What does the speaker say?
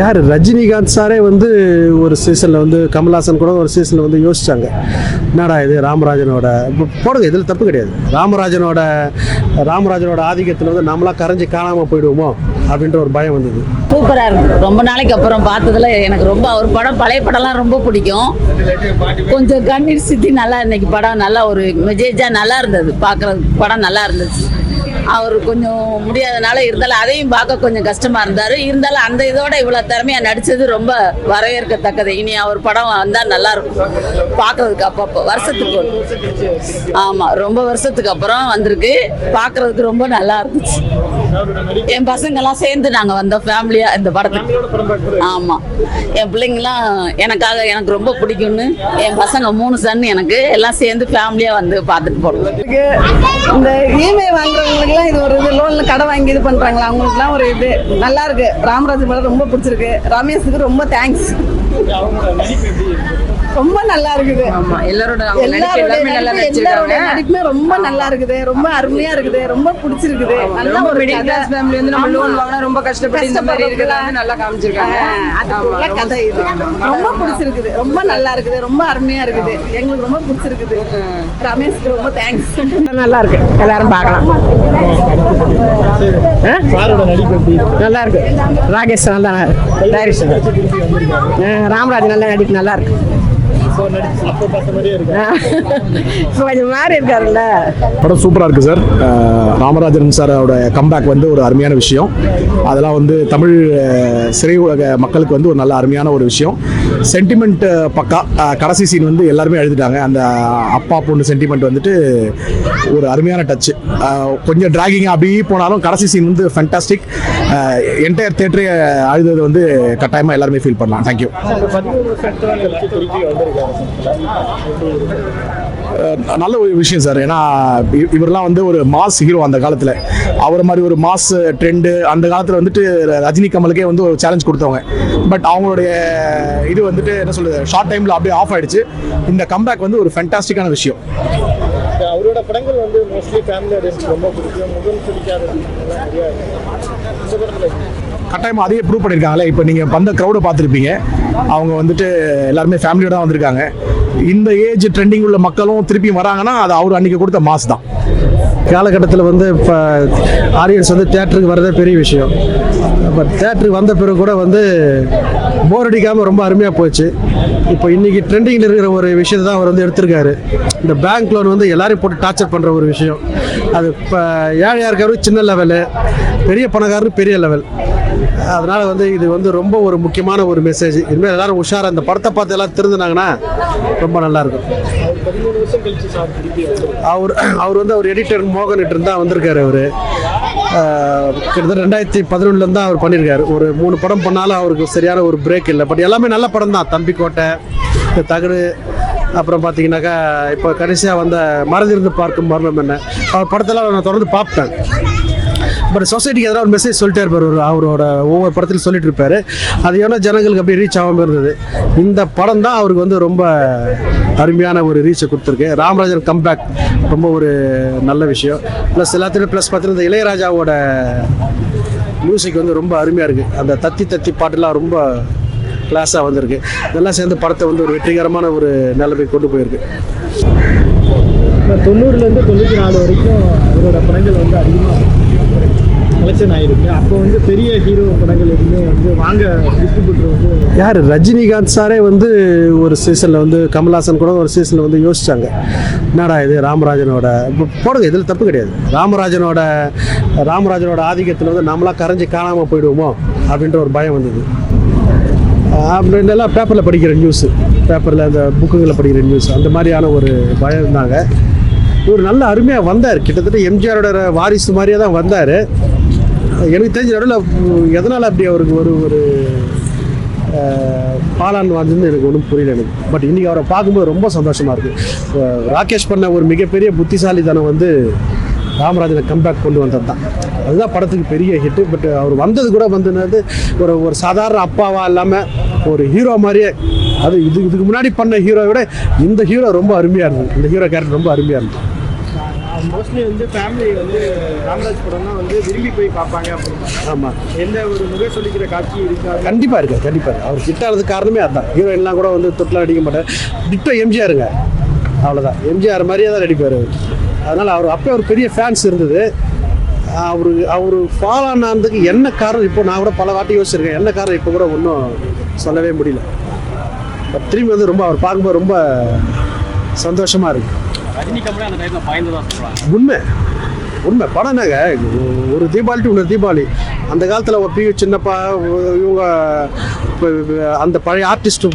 யார்? ரஜினிகாந்த் சாரே வந்து ஒரு சீசனில் வந்து கமல்ஹாசன் கூட ஒரு சீசனில் வந்து யோசிச்சாங்க. என்னடா இது ராமராஜனோட இப்போ போடுங்க இதில் தப்பு கிடையாது. ராமராஜனோட ராமராஜனோட ஆதிக்கத்தில் வந்து நம்மளாக கரைஞ்சி காணாமல் போயிடுவோமோ அப்படின்ற ஒரு பயம் வந்தது. சூப்பராக இருக்கு ரொம்ப நாளைக்கு அப்புறம் பார்த்ததுல எனக்கு ரொம்ப அவர் படம் பழைய படம்லாம் ரொம்ப பிடிக்கும். கொஞ்சம் கண்ணீர் சித்தி நல்லா இன்னைக்கு படம் நல்லா ஒரு மெஜேஜாக நல்லா இருந்தது. பார்க்குறதுக்கு படம் நல்லா இருந்துச்சு அவர் கொஞ்சம் முடியாதனால இருந்தாலும் அதையும் பார்க்க கொஞ்சம் கஷ்டமா இருந்தாரு. இருந்தாலும் அந்த இதோட இவ்வளவு திறமையா நடிச்சது ரொம்ப வரவேற்கத்தக்கது. இனி அவர் படம் வந்தா நல்லா இருக்கும். பார்க்கறதுக்கு அப்பப்போ. வருஷத்துக்கு ஆமாம் ஆமா ரொம்ப வருஷத்துக்கு அப்புறம் வந்திருக்கு. பார்க்கறதுக்கு ரொம்ப நல்லா இருந்துச்சு. என் பசங்கெல்லாம் சேர்ந்து நாங்க வந்தோம் ஃபேமிலியா இந்த படத்துக்கு. ஆமா. என் பிள்ளைங்களாம் எனக்காக எனக்கு ரொம்ப பிடிக்கும்னு என் பசங்க மூணு சன் எனக்கு எல்லாம் சேர்ந்து ஃபேமிலியா வந்து பார்த்துட்டு போனோம். இந்த இந்த இஎம்ஐ அவங்களுக்குலாம் இது ஒரு இது லோன்ல கடை வாங்கி இது பண்றாங்களா? அவங்களுக்குலாம் ஒரு இது நல்லா இருக்கு. ராமராஜ் படம் ரொம்ப பிடிச்சிருக்கு. ரமேஷுக்கு ரொம்ப தேங்க்ஸ் நல்லா இருக்குது. ஆமா எல்லாரோட நடிச்சிருக்காங்க. நடிப்புமே ரொம்ப நல்லா இருக்குது. ரொம்ப அருமையா இருக்குது. ரொம்ப பிடிச்சிருக்குது. நல்ல ஒரு மிடில் கதை. கிளாஸ் ஃபேமிலி வந்து நம்ம. லோன் வாங்கினா ரொம்ப கஷ்டப்பட்டு இந்த மாதிரி இருக்கிறத வந்து நல்லா காமிச்சிருக்காங்க. அதுக்குள்ள கதை இது. ரொம்ப பிடிச்சிருக்குது. ரொம்ப நல்லா இருக்குது. ரொம்ப அருமையா இருக்குது. எங்களுக்கு ரொம்ப பிடிச்சிருக்குது. ரமேஷ்க்கு ரொம்ப தேங்க்ஸ் நல்லா இருக்கு. எல்லாரும் பார்க்கலாம்? நல்லா இருக்கு. ராகேஷ் நல்லா டைரக்ஷன் ராமராஜ் நல்லா நடிப்பு நல்லா இருக்கு. இப்போ கொஞ்சம் மாறி இருக்காருல்ல? படம் சூப்பராக இருக்குது சார். ராமராஜன் சாரோட கம்பேக் வந்து ஒரு அருமையான விஷயம். அதெல்லாம் வந்து தமிழ் சிறை உலக மக்களுக்கு வந்து ஒரு நல்ல அருமையான ஒரு விஷயம். சென்டிமெண்ட் uh, பக்கா uh, கடைசி சீன் வந்து எல்லாருமே எழுதிட்டாங்க. அந்த uh, அப்பா பொண்ணு சென்டிமெண்ட் வந்துட்டு ஒரு அருமையான டச் கொஞ்சம் டிராகிங் அப்படியே போனாலும் கடைசி சீன் வந்து ஃபென்டாஸ்டிக் என்டையர் தேட்டரை அழுதது வந்து கட்டாயமாக எல்லாருமே ஃபீல் பண்ணலாம். தேங்க்யூ நல்ல ஒரு விஷயம் சார். ஏன்னா இவரெல்லாம் வந்து ஒரு மாஸ் ஹீரோ அந்த காலத்தில். அவர் மாதிரி ஒரு மாஸ் ட்ரெண்டு அந்த காலத்தில் வந்துட்டு ரஜினி கமலுக்கே வந்து ஒரு சேலஞ்ச் கொடுத்தவங்க. பட் அவங்களுடைய இது வந்துட்டு என்ன சொல்றது ஷார்ட் டைமில் அப்படியே ஆஃப் ஆயிடுச்சு. இந்த கம்பேக் வந்து ஒரு ஃபென்டாஸ்டிக்கான விஷயம். அவரோட படங்கள் வந்து மோஸ்ட்லி ஃபேமிலி ஆடியன்ஸ் ரொம்ப பிடிக்கும். பிடிக்காத கட்டாயமாக அதையே ப்ரூவ் பண்ணியிருக்காங்களே. இப்போ நீங்கள் வந்த க்ரௌடை பார்த்துருப்பீங்க. அவங்க வந்துட்டு எல்லாருமே ஃபேமிலியோட தான் வந்திருக்காங்க. இந்த ஏஜ் ட்ரெண்டிங் உள்ள மக்களும் திருப்பியும் வராங்கன்னா அது அவர் அன்றைக்கி கொடுத்த மாஸ் தான். காலகட்டத்தில் வந்து இப்போ ஆடியன்ஸ் வந்து தேட்டருக்கு வர்றதே பெரிய விஷயம். இப்போ தேட்டருக்கு வந்த பிறகு கூட வந்து போர் அடிக்காமல் ரொம்ப அருமையாக போச்சு. இப்போ இன்றைக்கி ட்ரெண்டிங்கில் இருக்கிற ஒரு விஷயத்தை தான் அவர் வந்து எடுத்திருக்காரு. இந்த பேங்க் லோன் வந்து எல்லாரையும் போட்டு டார்ச்சர் பண்ணுற ஒரு விஷயம். அது இப்போ ஏழையாக இருக்கிறவரு சின்ன லெவலு பெரிய பணக்காரரு பெரிய லெவல் அதனால் வந்து இது வந்து ரொம்ப ஒரு முக்கியமான ஒரு மெசேஜ் இனிமேல் எல்லாரும் உஷாராக இந்த படத்தை பார்த்து எல்லாம் திருந்தினாங்கன்னா ரொம்ப நல்லா இருக்கும். அவர் அவர் வந்து அவர் எடிட்டர் மோகன் இருந்தா வந்திருக்காரு அவர். கிட்டத்தட்ட ரெண்டாயிரத்தி பதினொன்றுலேருந்து தான் அவர் பண்ணியிருக்காரு ஒரு மூணு படம் பண்ணாலும் அவருக்கு சரியான ஒரு பிரேக் இல்லை. பட் எல்லாமே நல்ல படம் தான். தம்பி கோட்டை தகடு அப்புறம் பார்த்தீங்கன்னாக்கா இப்போ கடைசியாக வந்த மறந்திருந்து பார்க்கும் மர்மம் என்ன. அவர் படத்தெல்லாம் நான் தொடர்ந்து பார்ப்பேன். பட் சொசைட்டிக்கு எதிராக ஒரு மெசேஜ் சொல்லிட்டே இருப்பார். ஒரு அவரோட ஒவ்வொரு படத்தில் சொல்லிட்டு இருப்பாரு. அது எவ்வளோ ஜனங்களுக்கு அப்படியே ரீச் ஆகாமல் இருந்தது. இந்த படம் தான் அவருக்கு வந்து ரொம்ப அருமையான ஒரு ரீச்சை கொடுத்துருக்கு. ராமராஜன் கம்பேக் ரொம்ப ஒரு நல்ல விஷயம். ப்ளஸ் எல்லாத்துலேயும் ப்ளஸ் பார்த்தீங்கன்னா இந்த இளையராஜாவோட மியூசிக் வந்து ரொம்ப அருமையாக இருக்குது அந்த தத்தி தத்தி பாட்டுலாம் ரொம்ப கிளாஸாக வந்திருக்கு. இதெல்லாம் சேர்ந்து படத்தை வந்து ஒரு வெற்றிகரமான ஒரு நிலைமை கொண்டு போயிருக்கு. இப்போ தொண்ணூறுலேருந்து தொண்ணூற்றி நாலு வரைக்கும் அவரோட படங்கள் வந்து அதிகமாக கலெக்ஷன் ஆயிருக்கு அப்போ வந்து பெரிய ஹீரோ படங்கள் எதுவுமே வந்து வாங்க டிஸ்ட்ரிபியூட்டர் வந்து யார்? ரஜினிகாந்த் சாரே வந்து ஒரு சீசனில் வந்து கமல்ஹாசன் கூட ஒரு சீசனில் வந்து யோசிச்சாங்க. என்னடா இது ராமராஜனோட? இப்போ போடுங்க இதில் தப்பு கிடையாது. ராமராஜனோட ராமராஜனோட ஆதிக்கத்தில் வந்து நம்மளாக கரைஞ்சி காணாமல் போயிடுவோமோ? அப்படின்ற ஒரு பயம் வந்தது. அப்படின்னு எல்லாம் பேப்பரில் படிக்கிற நியூஸு பேப்பரில் அந்த புக்குங்களில் படிக்கிற நியூஸ் அந்த மாதிரியான ஒரு பயம் இருந்தாங்க. இவர் நல்ல அருமையாக வந்தார். கிட்டத்தட்ட எம்ஜிஆரோட வாரிசு மாதிரியே தான் வந்தார். எனக்கு தெரிஞ்ச நடுவில் எதனால் அப்படி அவருக்கு ஒரு ஒரு பாலான் வாழ்ந்ததுன்னு எனக்கு ஒன்றும் புரியல எனக்கு. பட் இன்றைக்கி அவரை பார்க்கும்போது ரொம்ப சந்தோஷமாக இருக்குது ராகேஷ் பண்ண ஒரு மிகப்பெரிய புத்திசாலித்தனம் வந்து ராமராஜனை கம்பேக் கொண்டு வந்தது தான் அதுதான் படத்துக்கு பெரிய ஹிட்டு பட் அவர் வந்தது கூட வந்துனது ஒரு ஒரு சாதாரண அப்பாவாக இல்லாமல் ஒரு ஹீரோ மாதிரியே அது இது இதுக்கு முன்னாடி பண்ண ஹீரோவை விட இந்த ஹீரோ ரொம்ப அருமையாக இருந்தது. இந்த ஹீரோ கேரக்டர் ரொம்ப அருமையாக இருந்தது. மோஸ்ட்லி வந்து ஃபேமிலி வந்து ராமராஜ் படம்னா வந்து விரும்பி போய் பார்ப்பாங்க அப்படின்னு ஆமாம் எந்த ஒரு முக சொல்லிக்கிற காட்சி இருக்காது கண்டிப்பாக இருக்கு கண்டிப்பாக இருக்கு. அவர் ஹிட் ஆனதுக்கு காரணமே அதுதான் ஹீரோயின்லாம் கூட வந்து தொட்டில் அடிக்க மாட்டார். டிட்டோ எம்ஜிஆருங்க அவ்வளோதான் எம்ஜிஆர் மாதிரியே தான் நடிப்பார் அவர். அதனால் அவர் அப்போ ஒரு பெரிய ஃபேன்ஸ் இருந்தது. அவர் அவர் ஃபாலோ ஆனதுக்கு என்ன காரணம்? இப்போ நான் கூட பல வாட்டி யோசிச்சிருக்கேன். என்ன காரணம்? இப்போ கூட ஒன்றும் சொல்லவே முடியல. பட் திரும்பி வந்து ரொம்ப அவர் பார்க்கும்போது ரொம்ப சந்தோஷமாக இருக்கு. ரஜினி கம்பெனி அந்த டைம்ல சொல்றாங்க. உண்மை. உண்மை. படம் என்னங்க? ஒரு தீபாவளி டு இன்னொரு தீபாவளி. அந்த காலத்தில் பி சின்னப்பா இவங்க அந்த பழைய ஆர்டிஸ்ட்